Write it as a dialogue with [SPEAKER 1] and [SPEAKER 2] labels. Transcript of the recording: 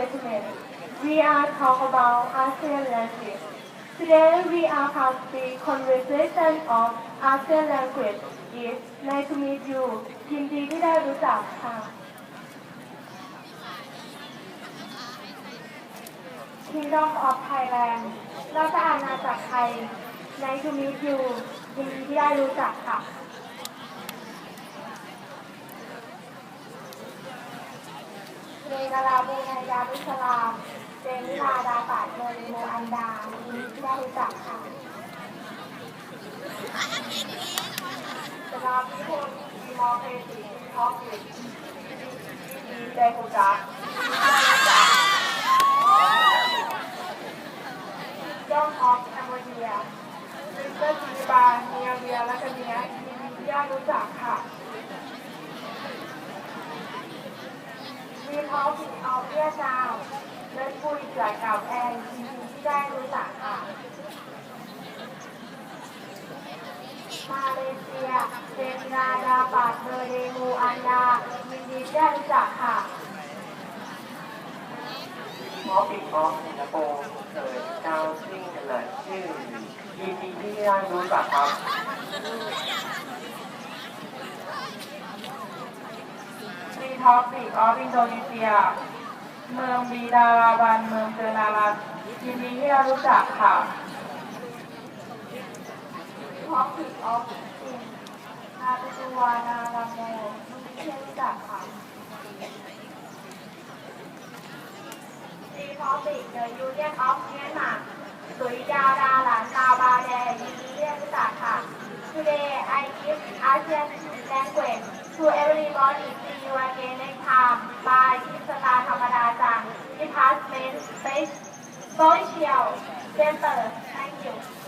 [SPEAKER 1] gentlemen, we are talking about ASEAN language. Today we are have the conversation of ASEAN language. It's nice to meet you. ยินดีที่ได้รู้จักค่ะ Kingdom of Thailand ราชอาณาจักรไทย Nice to meet you ยินดีที่ได้รู้จักค่ะ เรนลาบูนายาวิสลามเจมิลาดาปาดเมริโมอันดายินดีที่ได้รู้จักค่ะสลาพิพลมอเพสีท็อปลิดีใจกูจักย่องท็อปแอมโมเนียริสเตอร์จีบาเนียเวียและกันเนียยินดีที่ได้รู้จักค่ะ มีท้องถิ่นเอาเวียดนามเลิศคุยจากเก่าแอนยินดีที่ได้รู้จักค่ะ มาเลเซียเจมินาดาปาดเบอร์เดมูอันดายินดีที่ได้รู้จักค่ะ
[SPEAKER 2] พอปิดออฟสิงคโปร์เกิดดาวซิ่งกันเลชื่อยินดีที่ได้รู้จักครับ
[SPEAKER 1] ท็อปปิกออฟอินโดนีเซียเมืองบีดาราบัน เมืองเจนารันยินดีที่ได้รู้จักค่ะท็อปปิกออฟอินนาตจูวานาลัมโมยินดีที่ได้รู้จักค่ะ The topic the Union of Myanmar สุริยาดาหลานตาบาแดยินดีที่ได้รู้จักค่ะ Today I give ASEAN language to everybody see you again next time by คิสตาธรรมดาจัง Department Space Social Center Thank you